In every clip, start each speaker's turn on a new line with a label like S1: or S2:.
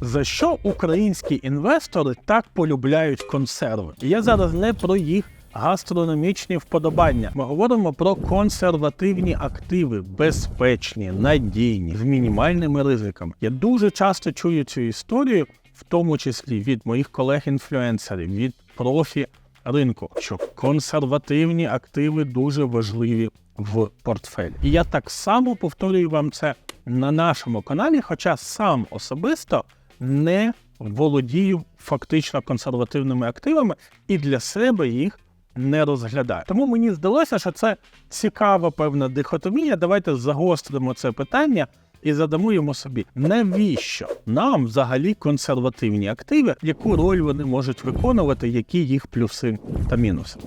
S1: За що українські інвестори так полюбляють консерви? Я зараз не про їх гастрономічні вподобання. Ми говоримо про консервативні активи, безпечні, надійні, з мінімальними ризиками. Я дуже часто чую цю історію, в тому числі від моїх колег-інфлюенсерів, від профі ринку, що консервативні активи дуже важливі в портфелі. І я так само повторюю вам це на нашому каналі, хоча сам особисто не володію фактично консервативними активами і для себе їх не розглядаю. Тому мені здалося, що це цікава певна дихотомія. Давайте загостримо це питання. І задамо йому собі, навіщо нам взагалі консервативні активи, яку роль вони можуть виконувати, які їх плюси та мінуси.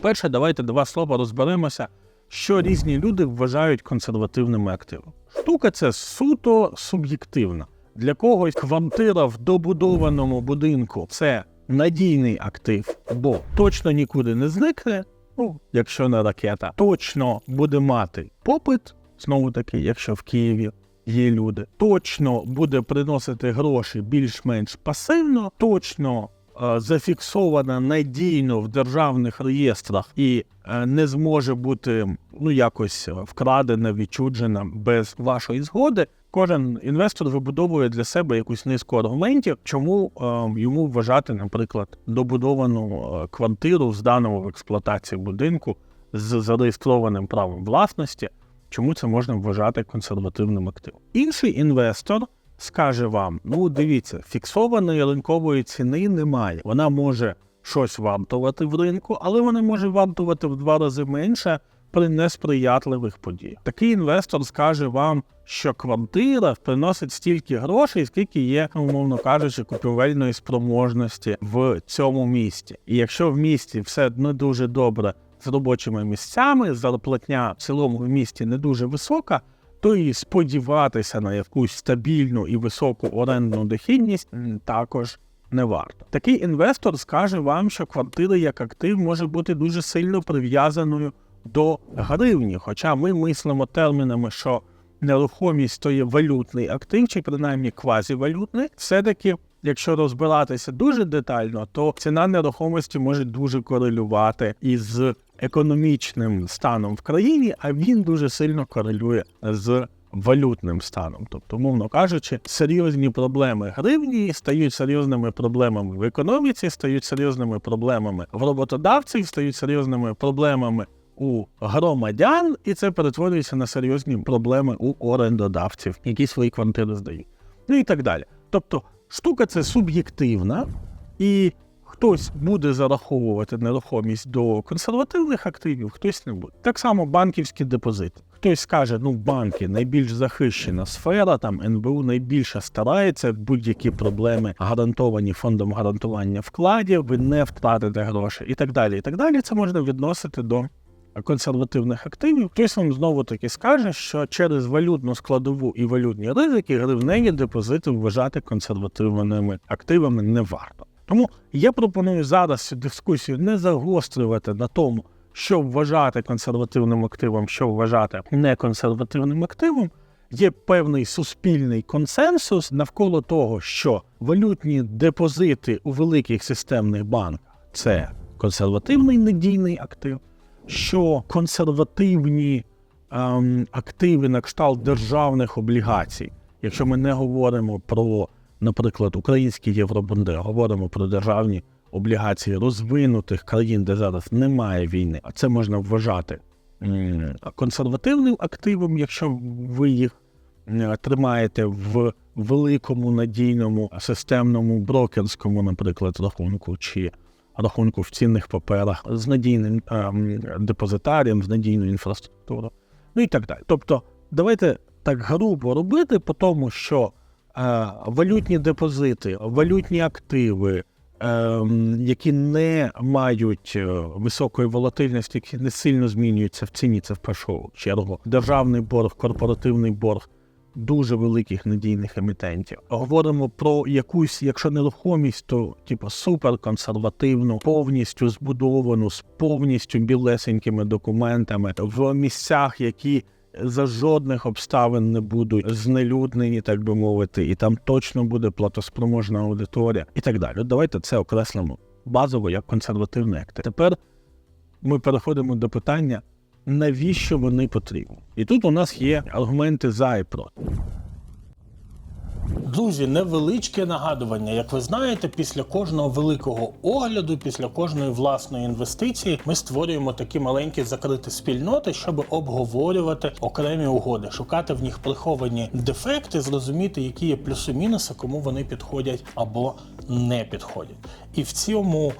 S1: Перше, давайте два слова розберемося, що різні люди вважають консервативними активами. Штука це суто суб'єктивна. Для когось квартира в добудованому будинку це надійний актив, бо точно нікуди не зникне. Ну, якщо не ракета, точно буде мати попит. Знову таки, якщо в Києві є люди, точно буде приносити гроші більш-менш пасивно, точно зафіксована надійно в державних реєстрах і е, не зможе бути ну якось вкрадена, відчуджена без вашої згоди. Кожен інвестор вибудовує для себе якусь низку аргументів, чому е, йому вважати, наприклад, добудовану е, квартиру, здану в експлуатацію будинку з зареєстрованим правом власності. Чому це можна вважати консервативним активом? Інший інвестор скаже вам: ну дивіться, фіксованої ринкової ціни немає. Вона може щось вартувати в ринку, але вона може вартувати в два рази менше при несприятливих подіях. Такий інвестор скаже вам, що квартира приносить стільки грошей, скільки є, умовно кажучи, купівельної спроможності в цьому місті. І якщо в місті все не дуже добре з робочими місцями, зарплатня в цілому в місті не дуже висока, то і сподіватися на якусь стабільну і високу орендну дохідність також не варто. Такий інвестор скаже вам, що квартира як актив може бути дуже сильно прив'язаною до гривні. Хоча ми мислимо термінами, що нерухомість то є валютний актив, чи принаймні квазівалютний, все-таки. Якщо розбиратися дуже детально, то ціна нерухомості може дуже корелювати із економічним станом в країні, а він дуже сильно корелює з валютним станом. Тобто, мовно кажучи, серйозні проблеми гривні стають серйозними проблемами в економіці, стають серйозними проблемами в роботодавців, стають серйозними проблемами у громадян, і це перетворюється на серйозні проблеми у орендодавців, які свої квартири здають. Ну і так далі. Тобто, штука це суб'єктивна, і хтось буде зараховувати нерухомість до консервативних активів, хтось не буде. Так само банківські депозити. Хтось скаже, ну банки найбільш захищена сфера, там НБУ найбільше старається, будь-які проблеми гарантовані фондом гарантування вкладів, ви не втратите гроші і так далі. І так далі. Це можна відносити до консервативних активів. Хтось вам знову таки скаже, що через валютну складову і валютні ризики гривневі депозити вважати консервативними активами не варто. Тому я пропоную зараз цю дискусію не загострювати на тому, що вважати консервативним активом, що вважати неконсервативним активом. Є певний суспільний консенсус навколо того, що валютні депозити у великих системних банках це консервативний надійний актив, що консервативні ем, активи на кшталт державних облігацій, якщо ми не говоримо про, наприклад, українські євробонди, говоримо про державні облігації розвинутих країн, де зараз немає війни, а це можна вважати консервативним активом, якщо ви їх тримаєте в великому надійному системному брокерському, наприклад, рахунку чи рахунку в цінних паперах з надійним депозитарієм, з надійною інфраструктурою, ну і так далі. Тобто, давайте так грубо робити по тому, що валютні депозити, валютні активи, е, які не мають е, високої волатильності, які не сильно змінюються в ціні, це в першу чергу. Державний борг, корпоративний борг дуже великих надійних емітентів. Говоримо про якусь, якщо нерухомість, то типу суперконсервативну, повністю збудовану з повністю білесенькими документами в місцях, які за жодних обставин не будуть знелюднені, так би мовити, і там точно буде платоспроможна аудиторія і так далі. Давайте це окреслимо базово як консервативний актив. Тепер ми переходимо до питання, навіщо вони потрібні. І тут у нас є аргументи за і проти. Друзі, невеличке нагадування. Як ви знаєте, після кожного великого огляду, після кожної власної інвестиції, ми створюємо такі маленькі закриті спільноти, щоб обговорювати окремі угоди, шукати в них приховані дефекти, зрозуміти, які є плюси-мінуси, кому вони підходять або не підходять. І в цьому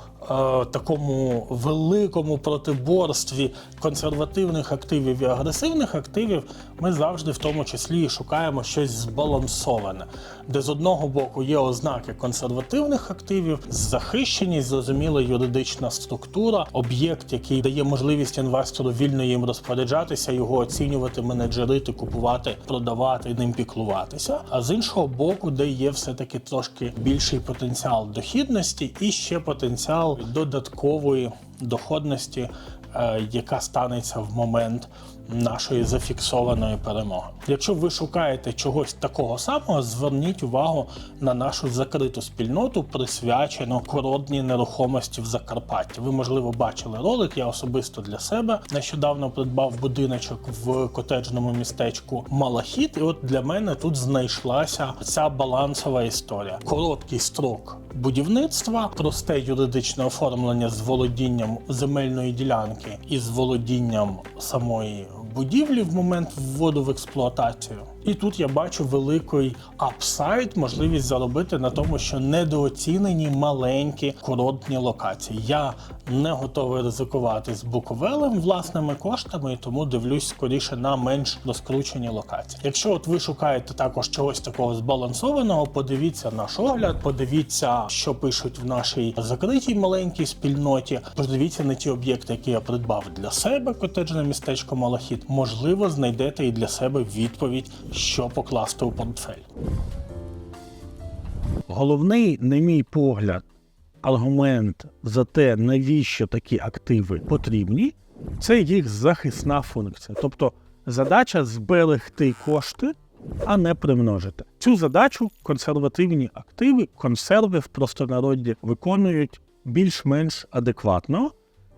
S1: такому великому протиборстві консервативних активів і агресивних активів ми завжди в тому числі шукаємо щось збалансоване, де з одного боку є ознаки консервативних активів, захищеність, зрозуміла юридична структура, об'єкт, який дає можливість інвестору вільно їм розпоряджатися, його оцінювати, менеджерити, купувати, продавати, ним піклуватися. А з іншого боку, де є все-таки трошки більший потенціал дохідності і ще потенціал додаткової доходності, е, яка станеться в момент нашої зафіксованої перемоги. Якщо ви шукаєте чогось такого самого, зверніть увагу на нашу закриту спільноту, присвячену коротній нерухомості в Закарпатті. Ви, можливо, бачили ролик. Я особисто для себе нещодавно придбав будиночок в котеджному містечку Малахіт. І от для мене тут знайшлася ця балансова історія. Короткий строк будівництва, просте юридичне оформлення з володінням земельної ділянки і з володінням самої будівлі в момент вводу в експлуатацію. І тут я бачу великий апсайд, можливість заробити на тому, що недооцінені маленькі курортні локації. Я не готовий ризикувати з Буковелем власними коштами, і тому дивлюсь скоріше на менш розкручені локації. Якщо от ви шукаєте також чогось такого збалансованого, подивіться наш огляд, подивіться, що пишуть в нашій закритій маленькій спільноті. Подивіться на ті об'єкти, які я придбав для себе, котеджне містечко Малахіт. Можливо, знайдете і для себе відповідь, що покласти у портфель. Головний, на мій погляд, аргумент за те, навіщо такі активи потрібні, це їх захисна функція. Тобто задача зберегти кошти, а не примножити. Цю задачу консервативні активи, консерви в простонароді виконують більш-менш адекватно,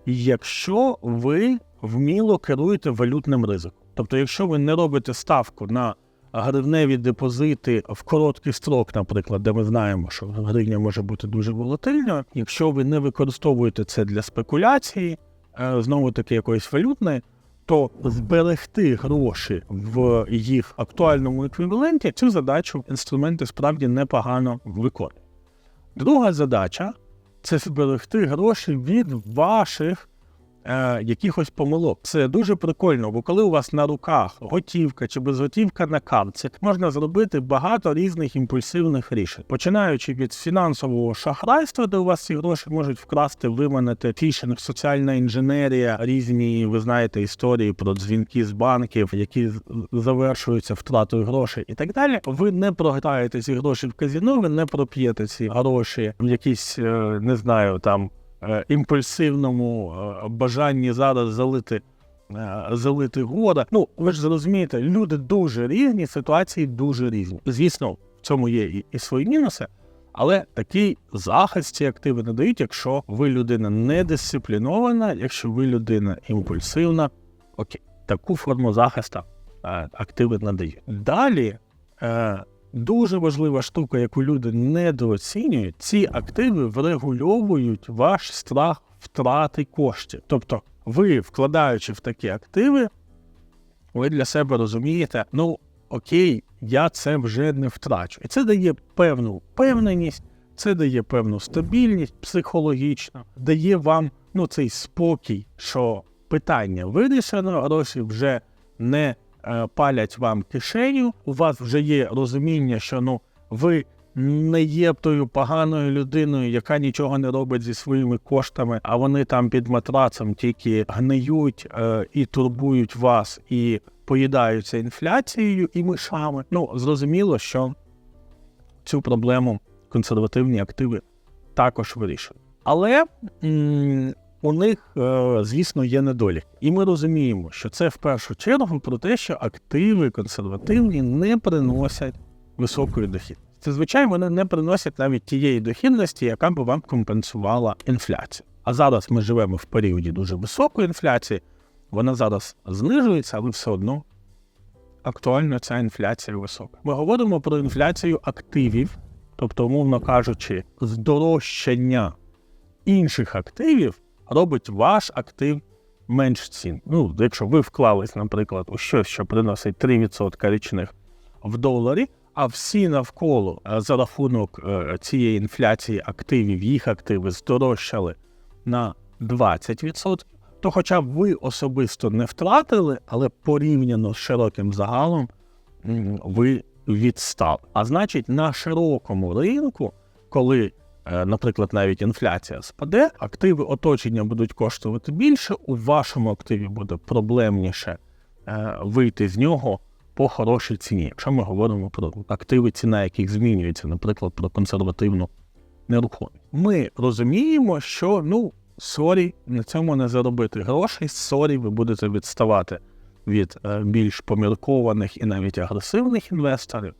S1: якщо ви вміло керуєте валютним ризиком. Тобто, якщо ви не робите ставку на гривневі депозити в короткий строк, наприклад, де ми знаємо, що гривня може бути дуже волатильною. Якщо ви не використовуєте це для спекуляції, е, знову таки якоїсь валютної, то зберегти гроші в їх актуальному еквіваленті цю задачу інструменти справді непогано виконують. Друга задача це зберегти гроші від ваших е, якихось помилок. Це дуже прикольно, бо коли у вас на руках готівка чи безготівка на картці, можна зробити багато різних імпульсивних рішень, починаючи від фінансового шахрайства, де у вас ці гроші можуть вкрасти, виманити фішинг, соціальна інженерія, різні, ви знаєте, історії про дзвінки з банків, які завершуються втратою грошей і так далі. Ви не програєте ці гроші в казіно, ви не проп'єте ці гроші в якісь, е, не знаю, там імпульсивному е, бажанні зараз залити. е, Залити года. Ну, ви ж зрозумієте, люди дуже різні, ситуації дуже різні. Звісно, в цьому є і, і свої мінуси, але такий захист ці активи надають, якщо ви людина недисциплінована, якщо ви людина імпульсивна. Окей, таку форму захисту е, активи надають. Далі е, дуже важлива штука, яку люди недооцінюють, ці активи врегульовують ваш страх втрати коштів. Тобто, ви, вкладаючи в такі активи, ви для себе розумієте, ну окей, я це вже не втрачу. І це дає певну впевненість, це дає певну стабільність психологічну, дає вам ну, цей спокій, що питання вирішено, гроші вже не палять вам кишеню. У вас вже є розуміння, що ну ви не є тою поганою людиною, яка нічого не робить зі своїми коштами, а вони там під матрацем тільки гниють е, і турбують вас, і поїдаються інфляцією і мишами. Ну зрозуміло, що цю проблему консервативні активи також вирішують. Але м, у них, е, звісно, є недолік. І ми розуміємо, що це в першу чергу про те, що активи консервативні не приносять високої дохідності. Це, звичайно, вони не приносять навіть тієї дохідності, яка б вам компенсувала інфляцію. А зараз ми живемо в періоді дуже високої інфляції, вона зараз знижується, але все одно актуально ця інфляція висока. Ми говоримо про інфляцію активів, тобто, умовно кажучи, здорожчання інших активів робить ваш актив менш цін. Ну, якщо ви вклались, наприклад, у щось, що приносить 3% річних в доларі, а всі навколо е, за рахунок е, цієї інфляції активів, їх активи здорожчали на 20%, то хоча б ви особисто не втратили, але порівняно з широким загалом ви відстали. А значить, на широкому ринку, коли, наприклад, навіть інфляція спаде, активи оточення будуть коштувати більше, у вашому активі буде проблемніше е, вийти з нього по хорошій ціні, якщо ми говоримо про активи, ціна яких змінюється, наприклад, про консервативну нерухомість. Ми розуміємо, що ну сорі, на цьому не заробити грошей, сорі, ви будете відставати від е, більш поміркованих і навіть агресивних інвесторів.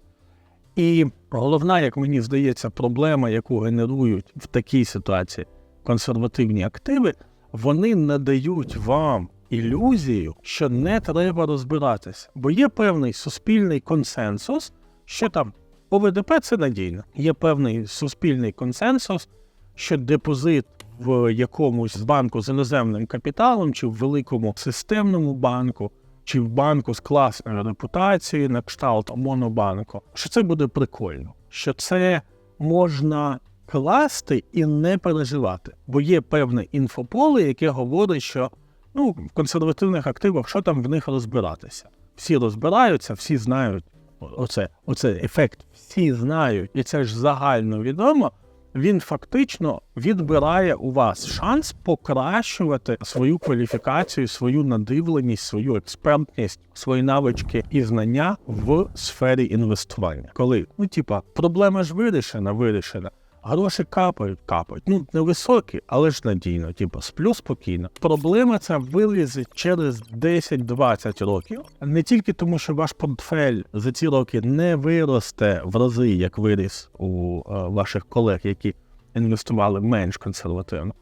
S1: І головна, як мені здається, проблема, яку генерують в такій ситуації консервативні активи, вони надають вам ілюзію, що не треба розбиратися, бо є певний суспільний консенсус, що там ОВДП це надійно. Є певний суспільний консенсус, що депозит в якомусь банку з іноземним капіталом, чи в великому системному банку, чи в банку з класною репутацією на кшталт Монобанку, що це буде прикольно, що це можна класти і не переживати, бо є певне інфополе, яке говорить, що ну, в консервативних активах, що там в них розбиратися. Всі розбираються, всі знають оце, оце ефект, всі знають, і це ж загально відомо. Він фактично відбирає у вас шанс покращувати свою кваліфікацію, свою надивленість, свою експертність, свої навички і знання в сфері інвестування. Коли ну, типа, проблема ж вирішена, вирішена. Гроші капають, капають. Ну, невисокі, але ж надійно, типу, сплю спокійно. Проблема ця вилізе через 10-20 років. Не тільки тому, що ваш портфель за ці роки не виросте в рази, як виріс у е, ваших колег, які інвестували менш консервативно.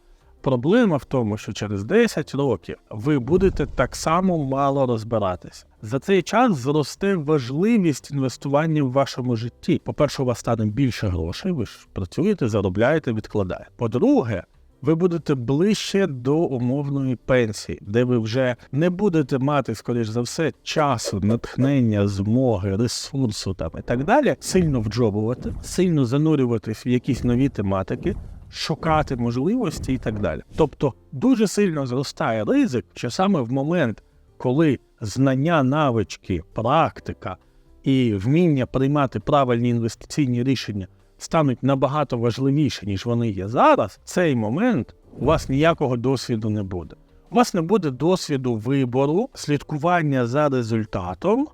S1: Проблема в тому, що через 10 років ви будете так само мало розбиратися. За цей час зросте важливість інвестування в вашому житті. По-перше, у вас стане більше грошей, ви ж працюєте, заробляєте, відкладаєте. По-друге, ви будете ближче до умовної пенсії, де ви вже не будете мати, скоріш за все, часу, натхнення, змоги, ресурсу там і так далі, сильно вджобувати, сильно занурюватись в якісь нові тематики шукати можливості і так далі. Тобто дуже сильно зростає ризик, що саме в момент, коли знання, навички, практика і вміння приймати правильні інвестиційні рішення стануть набагато важливіші, ніж вони є зараз, в цей момент у вас ніякого досвіду не буде. У вас не буде досвіду вибору, слідкування за результатом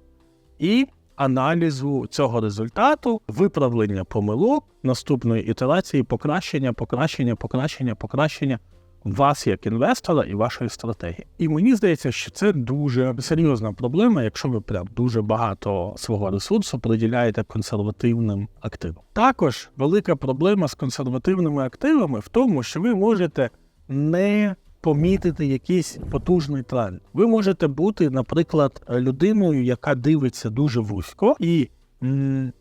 S1: і аналізу цього результату, виправлення помилок наступної ітерації, покращення, покращення, покращення, покращення вас як інвестора і вашої стратегії. І мені здається, що це дуже серйозна проблема, якщо ви прям дуже багато свого ресурсу приділяєте консервативним активам. Також велика проблема з консервативними активами в тому, що ви можете не помітити якийсь потужний тренд. Ви можете бути, наприклад, людиною, яка дивиться дуже вузько, і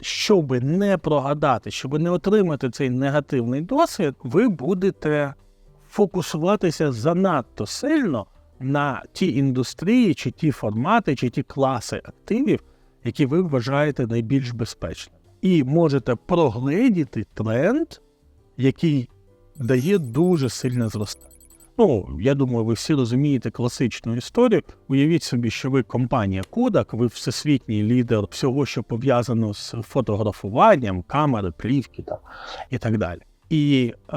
S1: щоб не прогадати, щоб не отримати цей негативний досвід, ви будете фокусуватися занадто сильно на ті індустрії, чи ті формати, чи ті класи активів, які ви вважаєте найбільш безпечними. І можете прогледіти тренд, який дає дуже сильне зростання. Ну, я думаю, ви всі розумієте класичну історію. Уявіть собі, що ви компанія Kodak, ви всесвітній лідер всього, що пов'язано з фотографуванням, камери, плівки та, і так далі. І е,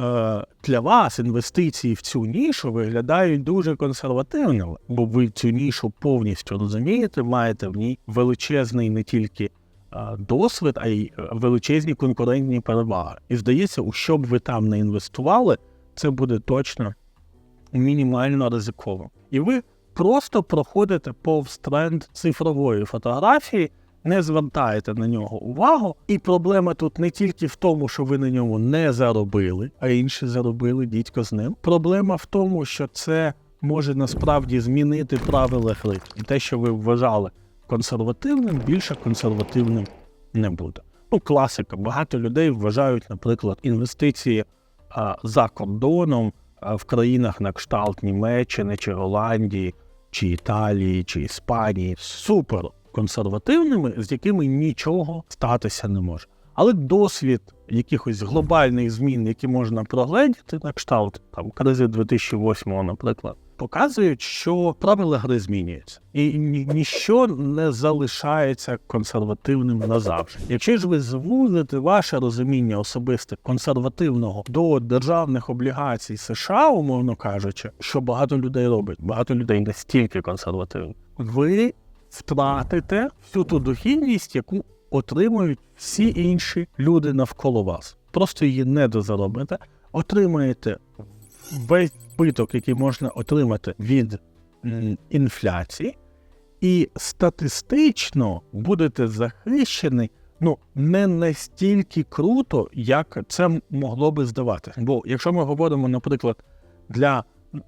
S1: для вас інвестиції в цю нішу виглядають дуже консервативними, бо ви цю нішу повністю розумієте, маєте в ній величезний не тільки е, досвід, а й величезні конкурентні переваги. І здається, у що б ви там не інвестували, це буде точно мінімально ризиковим. І ви просто проходите повз тренд цифрової фотографії, не звертаєте на нього увагу. І проблема тут не тільки в тому, що ви на ньому не заробили, а інші заробили дідько з ним. Проблема в тому, що це може насправді змінити правила гри. І те, що ви вважали консервативним, більше консервативним не буде. Ну, класика. Багато людей вважають, наприклад, інвестиції а, за кордоном в країнах на кшталт Німеччини чи Голландії, чи Італії, чи Іспанії супер консервативними, з якими нічого статися не може. Але досвід якихось глобальних змін, які можна прогледіти, на кшталт там кризи 2008-го, наприклад, показують, що правила гри змінюються, і ні, ніщо не залишається консервативним назавжди. Якщо ж ви звузите ваше розуміння особисте консервативного до державних облігацій США, умовно кажучи, що багато людей робить, багато людей настільки консервативні, ви втратите всю ту дохідність, яку отримують всі інші люди навколо вас. Просто її не дозаробите, отримаєте весь збиток, який можна отримати від інфляції, і статистично будете захищені ну не настільки круто, як це могло би здавати. Бо якщо ми говоримо, наприклад, для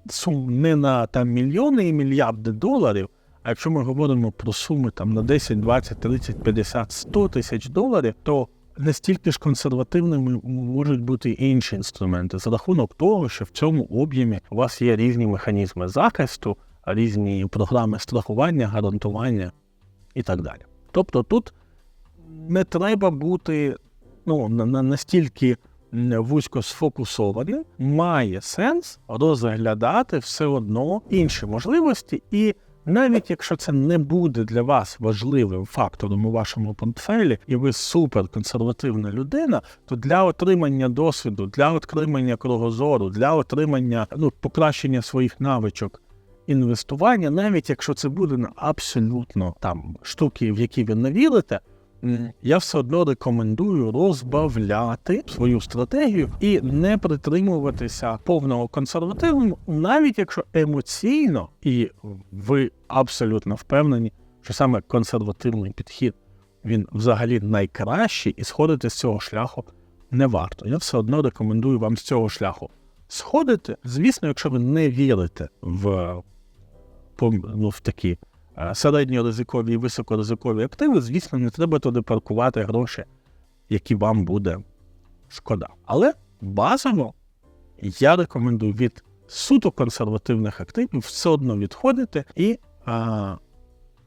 S1: сум не на там мільйони і мільярди доларів. А якщо ми говоримо про суми там на 10, 20, 30, 50, 100 тисяч доларів, то настільки ж консервативними можуть бути інші інструменти за рахунок того, що в цьому об'ємі у вас є різні механізми захисту, різні програми страхування, гарантування і так далі. Тобто тут не треба бути ну, на, на настільки вузько сфокусованим, має сенс розглядати все одно інші можливості і. Навіть якщо це не буде для вас важливим фактором у вашому портфелі, і ви суперконсервативна людина, то для отримання досвіду, для отримання кругозору, для отримання ну, покращення своїх навичок інвестування, навіть якщо це буде на абсолютно там штуки, в які ви не вірите. Я все одно рекомендую розбавляти свою стратегію і не притримуватися повного консерватизму, навіть якщо емоційно, і ви абсолютно впевнені, що саме консервативний підхід він взагалі найкращий, і сходити з цього шляху не варто. Я все одно рекомендую вам з цього шляху сходити. Звісно, якщо ви не вірите в, ну, в такі середньоризикові і високоризикові активи, звісно, не треба туди паркувати гроші, які вам буде шкода. Але базово я рекомендую від суто консервативних активів все одно відходити і а,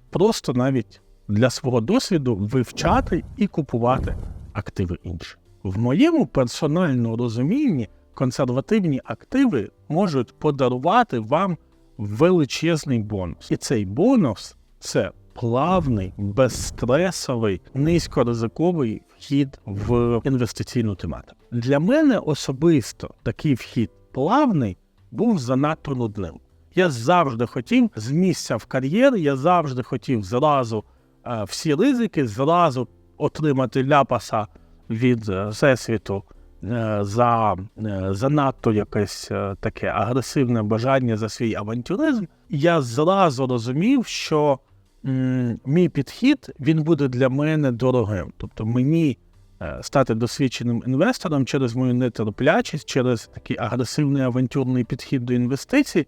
S1: просто навіть для свого досвіду вивчати і купувати активи інші. В моєму персональному розумінні консервативні активи можуть подарувати вам величезний бонус. І цей бонус це плавний, безстресовий, низькоризиковий вхід в інвестиційну тематику. Для мене особисто такий вхід плавний був занадто нудним. Я завжди хотів з місця в кар'єр, я завжди хотів зразу е, всі ризики, зразу отримати ляпаса від е, всесвіту за е, занадто якесь е, таке агресивне бажання за свій авантюризм, я зразу розумів, що мій підхід він буде для мене дорогим. Тобто мені стати досвідченим інвестором через мою нетерплячість, через такий агресивний авантюрний підхід до інвестицій,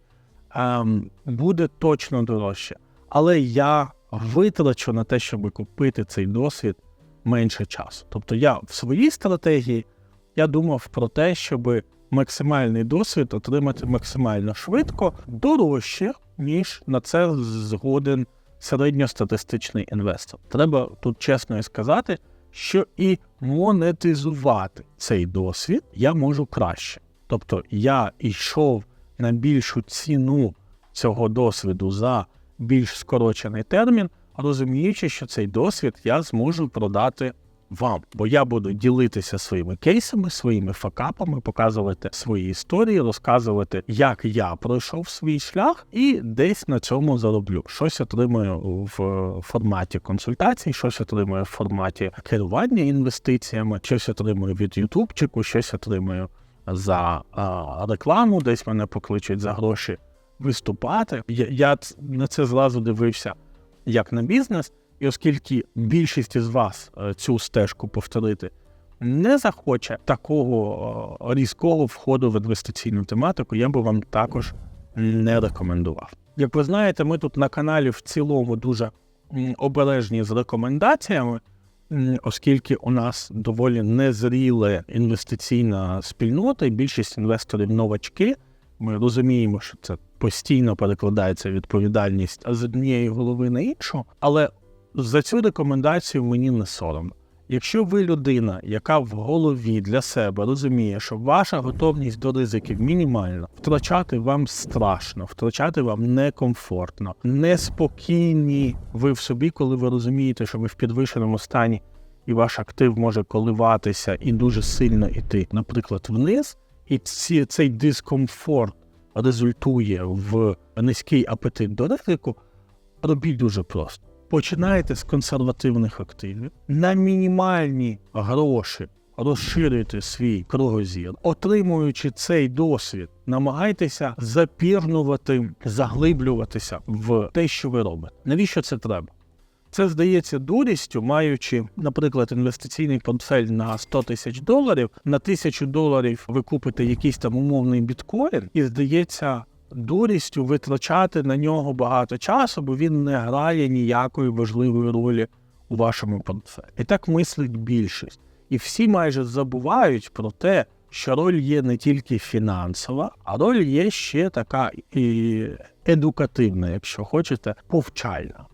S1: ем, буде точно дорожче. Але я витрачу на те, щоб купити цей досвід менше часу. Тобто я в своїй стратегії я думав про те, щоб максимальний досвід отримати максимально швидко, дорожче, ніж на це згоден середньостатистичний інвестор. Треба тут чесно і сказати, що і монетизувати цей досвід я можу краще. Тобто я йшов на більшу ціну цього досвіду за більш скорочений термін, розуміючи, що цей досвід я зможу продати вам, бо я буду ділитися своїми кейсами, своїми факапами, показувати свої історії, розказувати, як я пройшов свій шлях, і десь на цьому зароблю. Щось отримую в форматі консультацій, щось отримую в форматі керування інвестиціями, щось отримую від Ютубчику, щось отримую за а, рекламу, десь мене покличуть за гроші виступати. Я, я на це зразу дивився як на бізнес, і оскільки більшість із вас е, цю стежку повторити не захоче такого е, різкого входу в інвестиційну тематику, я би вам також не рекомендував. Як ви знаєте, ми тут на каналі в цілому дуже обережні з рекомендаціями, оскільки у нас доволі незріле інвестиційна спільнота, і більшість інвесторів новачки. Ми розуміємо, що це постійно перекладається відповідальність з однієї голови на іншу, але за цю рекомендацію мені не соромно. Якщо ви людина, яка в голові для себе розуміє, що ваша готовність до ризиків мінімальна, втрачати вам страшно, втрачати вам некомфортно, неспокійні ви в собі, коли ви розумієте, що ви в підвищеному стані і ваш актив може коливатися і дуже сильно йти, наприклад, вниз, і ці, цей дискомфорт результує в низький апетит до ризику, робіть дуже просто. Починайте з консервативних активів, на мінімальні гроші розширюйте свій кругозір, отримуючи цей досвід, намагайтеся запірнувати, заглиблюватися в те, що ви робите. Навіщо це треба? Це здається дурістю, маючи, наприклад, інвестиційний портфель на 100 тисяч доларів, на тисячу доларів ви купите якийсь там умовний біткоін, і здається дурістю витрачати на нього багато часу, бо він не грає ніякої важливої ролі у вашому портфелі. І так мислить більшість. І всі майже забувають про те, що роль є не тільки фінансова, а роль є ще така і едукативна, якщо хочете, повчальна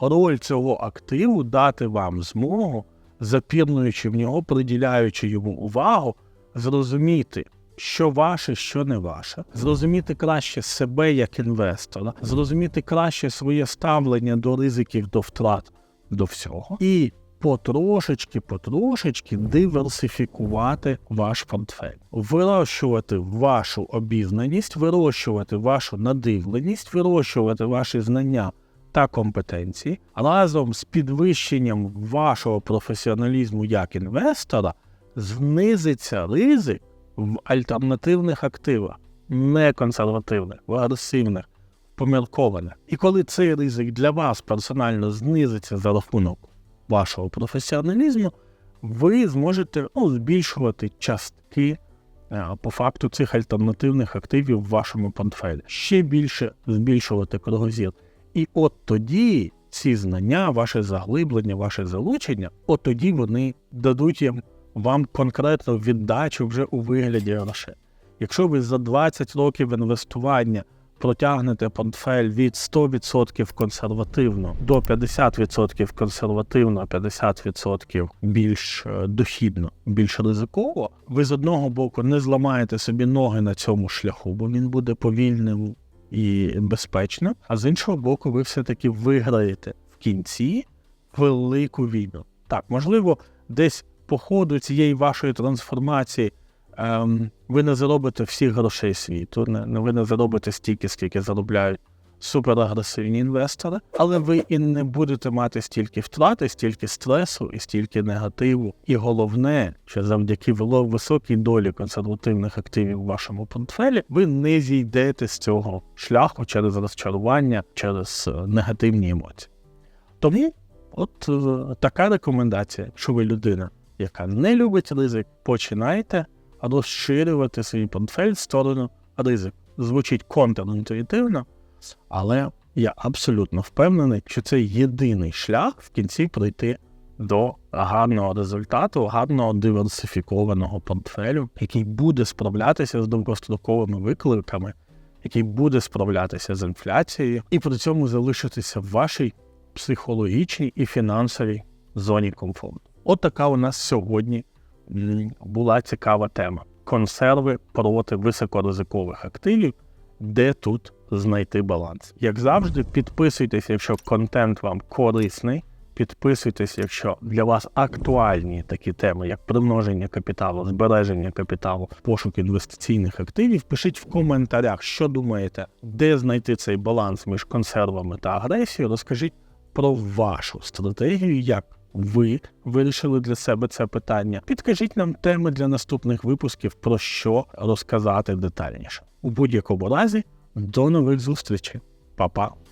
S1: роль цього активу дати вам змогу, запірнуючи в нього, приділяючи йому увагу, зрозуміти, що ваше, що не ваше, зрозуміти краще себе як інвестора, зрозуміти краще своє ставлення до ризиків, до втрат, до всього, і потрошечки, потрошечки диверсифікувати ваш портфель, вирощувати вашу обізнаність, вирощувати вашу надивленість, вирощувати ваші знання та компетенції разом з підвищенням вашого професіоналізму як інвестора знизиться ризик в альтернативних активах, не консервативних, в агресивних, поміркованих. І коли цей ризик для вас персонально знизиться за рахунок вашого професіоналізму, ви зможете ну, збільшувати частки е, по факту цих альтернативних активів в вашому портфелі, ще більше збільшувати кругозір. І от тоді ці знання, ваше заглиблення, ваше залучення, от тоді вони дадуть їм вам конкретну віддачу вже у вигляді грошей. Якщо ви за 20 років інвестування протягнете портфель від 100% консервативно до 50% консервативно, 50% більш е, дохідно, більш ризиково, ви з одного боку не зламаєте собі ноги на цьому шляху, бо він буде повільним і безпечним, а з іншого боку, ви все-таки виграєте в кінці велику війну. Так, можливо, десь по ходу цієї вашої трансформації ем, ви не заробите всіх грошей світу, не, ви не заробите стільки, скільки заробляють суперагресивні інвестори, але ви і не будете мати стільки втрати, стільки стресу і стільки негативу. І головне, що завдяки високій долі консервативних активів в вашому портфелі, ви не зійдете з цього шляху через розчарування, через е, негативні емоції. Тому от е, така рекомендація, якщо ви людина, яка не любить ризик, починайте розширювати свій портфель в сторону ризику. Звучить контрінтуїтивно, але я абсолютно впевнений, що це єдиний шлях в кінці прийти до гарного результату, гарного диверсифікованого портфелю, який буде справлятися з довгостроковими викликами, який буде справлятися з інфляцією, і при цьому залишитися в вашій психологічній і фінансовій зоні комфорту. От така у нас сьогодні була цікава тема: консерви проти високоризикових активів. Де тут знайти баланс? Як завжди, підписуйтесь, якщо контент вам корисний. Підписуйтесь, якщо для вас актуальні такі теми, як примноження капіталу, збереження капіталу, пошук інвестиційних активів. Пишіть в коментарях, що думаєте, де знайти цей баланс між консервами та агресією. Розкажіть про вашу стратегію, як ви вирішили для себе це питання. Підкажіть нам теми для наступних випусків, про що розказати детальніше. У будь-якому разі, до нових зустрічей. Па-па!